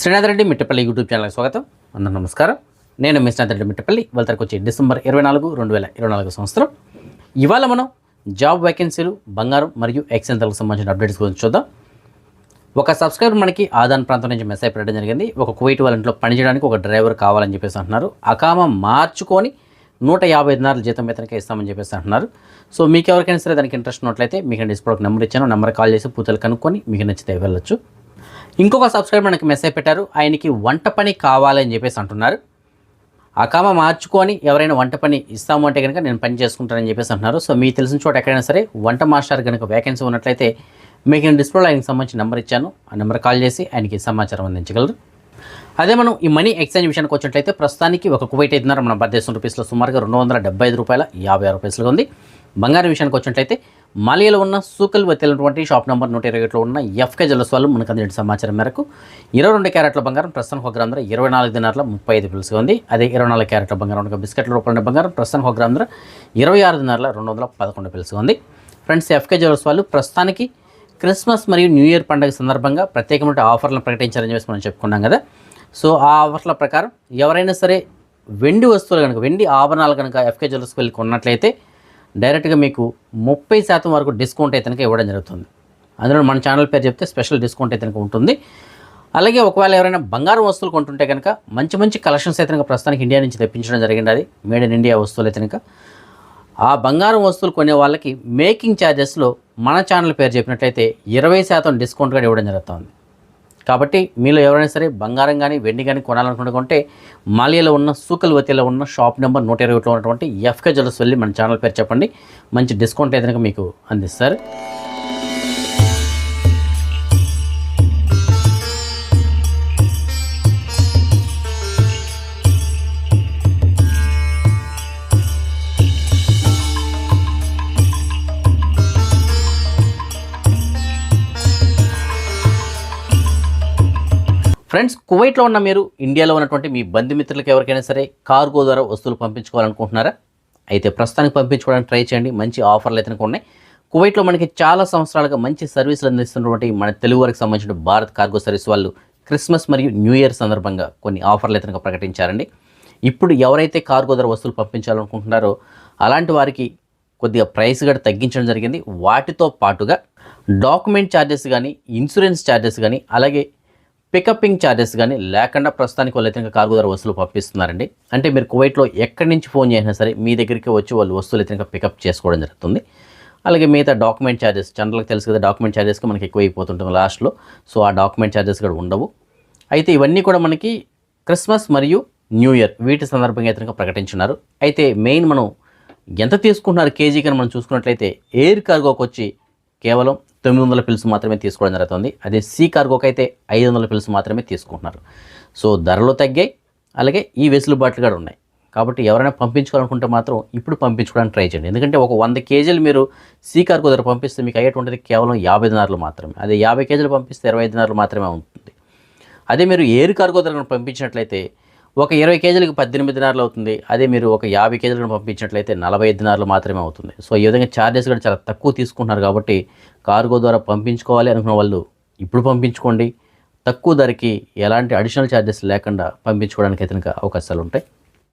Srinath Reddy Mittapalli YouTube ఛానల్కి స్వాగతం. అందరూ నమస్కారం. నేను మీ శ్రీనాథ్ రెడ్డి మిట్టపల్లి. వాళ్ళకి వచ్చి డిసెంబర్ ఇరవై నాలుగు రెండు వేల ఇరవై నాలుగు సంవత్సరం. ఇవాళ మనం జాబ్ వేకెన్సీలు బంగారం మరియు ఎక్సెంతలకు సంబంధించిన అప్డేట్స్ గురించి చూద్దాం. ఒక సబ్స్క్రైబర్ మనకి ఆదాన్ ప్రాంతం నుంచి మెసేజ్ పెట్టడం జరిగింది. ఒక కువైట్ వాళ్ళ ఇంట్లో పనిచేయడానికి ఒక డ్రైవర్ కావాలని చెప్పేసి అంటున్నారు. అకామ మార్చుకొని నూట యాభై దినారుల జీతం వేతనకే ఇస్తామని చెప్పేసి అంటున్నారు. సో మీకు ఎవరికైనా సరే దానికి ఇంట్రెస్ట్ ఉన్నట్లయితే మీకు డిస్ప్లే నెంబర్ ఇచ్చాను. నెంబర్ కాల్ చేసి పూతలు కనుక్కొని మీకు నచ్చితే వెళ్ళొచ్చు. ఇంకొక సబ్స్క్రైబర్ మనకి మెసేజ్ పెట్టారు. ఆయనకి వంట పని కావాలని చెప్పేసి అంటున్నారు. అకామ మార్చుకొని ఎవరైనా వంట పని ఇస్తాము అంటే కనుక నేను పని చేసుకుంటానని చెప్పేసి అంటున్నారు. సో మీకు తెలిసిన చోట ఎక్కడైనా సరే వంట మాస్టర్ కనుక వేకెన్సీ ఉన్నట్లయితే మీకు నేను డిస్ప్లేలో ఆయనకి సంబంధించిన నెంబర్ ఇచ్చాను. ఆ నెంబర్ కాల్ చేసి ఆయనకి సమాచారం అందించగలరు. అదే మనం ఈ మనీ ఎక్స్చేంజ్ విషయానికి వచ్చినట్లయితే ప్రస్తుతానికి ఒక కువైట్ ఐదున్నర మన భారతదేశం రూపీస్లో సుమారుగా రెండు వందల డెబ్బై ఐదు రూపాయల యాభై ఆరు ఉంది. బంగారం విషయానికి వచ్చినట్లయితే మాలియాలో ఉన్న సూకల్ వచ్చినటువంటి షాప్ నెంబర్ నూట ఇరవై ఒకటిలో ఉన్న ఎఫ్కే జలస్ వాళ్ళు మనకు అందిన సమాచారం మేరకు ఇరవై రెండు క్యారెట్ల బంగారం ప్రస్తుతం ఒక గ్రామ ధర ఇరవై నాలుగు దినార్ల ముప్పై ఐదు పిలుసుగా ఉంది. అదే ఇరవై నాలుగు క్యారెట్ల బంగారం ఒక బిస్కెట్ల రూపంలో బంగారం ప్రస్తుతం ఒక గ్రామ ధర ఇరవై ఆరు దినార్ల రెండు వందల పదకొండు పిలుసుగా ఉంది. ఫ్రెండ్స్ ఎఫ్కే జ్యువెల్స్ వాళ్ళు ప్రస్తుతానికి క్రిస్మస్ మరియు న్యూ ఇయర్ పండుగ సందర్భంగా ప్రత్యేకమైన ఆఫర్లను ప్రకటించారని చెప్పేసి మనం చెప్పుకున్నాం కదా. సో ఆ ఆఫర్ల ప్రకారం ఎవరైనా సరే వెండి వస్తువులు కనుక వెండి ఆభరణాలు కనుక ఎఫ్కే జ్యువెల్స్కి వెళ్ళి కొన్నట్లయితే డైరెక్ట్గా మీకు ముప్పై శాతం వరకు డిస్కౌంట్ అయితే ఇవ్వడం జరుగుతుంది. అందులో మన ఛానల్ పేరు చెప్తే స్పెషల్ డిస్కౌంట్ అయితే ఉంటుంది. అలాగే ఒకవేళ ఎవరైనా బంగారం వస్తువులు కొంటుంటే కనుక మంచి మంచి కలెక్షన్స్ అయితే ప్రస్తుతానికి ఇండియా నుంచి తెప్పించడం జరిగింది అది. మేడ్ ఇన్ ఇండియా వస్తువులు అయితే కనుక. ఆ బంగారం వస్తువులు కొనే వాళ్ళకి మేకింగ్ ఛార్జెస్లో మన ఛానల్ పేరు చెప్పినట్లయితే ఇరవై శాతం డిస్కౌంట్ కూడా ఇవ్వడం జరుగుతుంది. కాబట్టి మీలో ఎవరైనా సరే బంగారం కానీ వెండి కానీ కొనాలనుకుంటే మాలియాలో ఉన్న సూకల్వతిలో ఉన్న షాప్ నెంబర్ నూట ఇరవై ఉన్నటువంటి ఎఫ్కే జ్యువెల్స్ వెళ్ళి మన ఛానల్ పేరు చెప్పండి. మంచి డిస్కౌంట్ అయితే మీకు అందిస్తారు. ఫ్రెండ్స్ కువైట్లో ఉన్న మీరు ఇండియాలో ఉన్నటువంటి మీ బంధుమిత్రులకు ఎవరికైనా సరే కార్గో ద్వారా వస్తువులు పంపించుకోవాలనుకుంటున్నారా? అయితే ప్రస్తుతానికి పంపించుకోవడానికి ట్రై చేయండి. మంచి ఆఫర్లు అయితే ఉన్నాయి. కువైట్లో మనకి చాలా సంవత్సరాలుగా మంచి సర్వీసులు అందిస్తున్నటువంటి మన తెలుగు వారికి సంబంధించిన భారత్ కార్గో సర్వీస్ వాళ్ళు క్రిస్మస్ మరియు న్యూ ఇయర్ సందర్భంగా కొన్ని ఆఫర్లు అయితే ప్రకటించారండి. ఇప్పుడు ఎవరైతే కార్గో ధర వస్తువులు పంపించాలనుకుంటున్నారో అలాంటి వారికి కొద్దిగా ప్రైస్ కూడా తగ్గించడం జరిగింది. వాటితో పాటుగా డాక్యుమెంట్ ఛార్జెస్ కానీ ఇన్సూరెన్స్ ఛార్జెస్ కానీ అలాగే పికప్పింగ్ ఛార్జెస్ కానీ లేకుండా ప్రస్తుతానికి వాళ్ళు అయితే కార్గో ధర వస్తువులు పంపిస్తున్నారండి. అంటే మీరు కువైట్లో ఎక్కడి నుంచి ఫోన్ చేసినా సరే మీ దగ్గరికి వచ్చి వాళ్ళు వస్తువులు అయితే పికప్ చేసుకోవడం జరుగుతుంది. అలాగే మిగతా డాక్యుమెంట్ ఛార్జెస్ జనరల్గా తెలుసు కదా డాక్యుమెంట్ ఛార్జెస్కి మనకి ఎక్కువ అయిపోతుంటుంది లాస్ట్లో సో ఆ డాక్యుమెంట్ ఛార్జెస్ కూడా ఉండవు. అయితే ఇవన్నీ కూడా మనకి క్రిస్మస్ మరియు న్యూ ఇయర్ వీటి సందర్భంగా అయితే ప్రకటించున్నారు. అయితే మెయిన్ మనం ఎంత తీసుకుంటున్నారు కేజీ కానీ మనం చూసుకున్నట్లయితే ఎయిర్ కార్గోకి వచ్చి కేవలం తొమ్మిది వందల పిల్స్ మాత్రమే తీసుకోవడం జరుగుతుంది. అదే సీ కార్గోకి అయితే ఐదు వందల పిల్స్ మాత్రమే తీసుకుంటున్నారు. సో ధరలు తగ్గాయి. అలాగే ఈ వెసులుబాట్లు కూడా ఉన్నాయి. కాబట్టి ఎవరైనా పంపించుకోవాలనుకుంటే మాత్రం ఇప్పుడు పంపించుకోవడానికి ట్రై చేయండి. ఎందుకంటే ఒక వంద కేజీలు మీరు సీ కార్గో ధర పంపిస్తే మీకు అయ్యేటువంటిది కేవలం యాభై దినారులు మాత్రమే. అదే యాభై కేజీలు పంపిస్తే ఇరవై ఐదు దినారులు మాత్రమే ఉంటుంది. అదే మీరు ఏరు కార్గో ధరను పంపించినట్లయితే ఒక ఇరవై కేజీలకు పద్దెనిమిది దినార్లు అవుతుంది. అదే మీరు ఒక యాభై కేజీలను పంపించినట్లయితే నలభై ఐదు దినారులు మాత్రమే అవుతుంది. సో ఈ విధంగా ఛార్జెస్ కూడా చాలా తక్కువ తీసుకుంటున్నారు కాబట్టి కార్గో ద్వారా పంపించుకోవాలి అనుకున్న వాళ్ళు ఇప్పుడు పంపించుకోండి. తక్కువ ధరకి ఎలాంటి అడిషనల్ ఛార్జెస్ లేకుండా పంపించుకోవడానికి అయితే అవకాశాలు ఉంటాయి.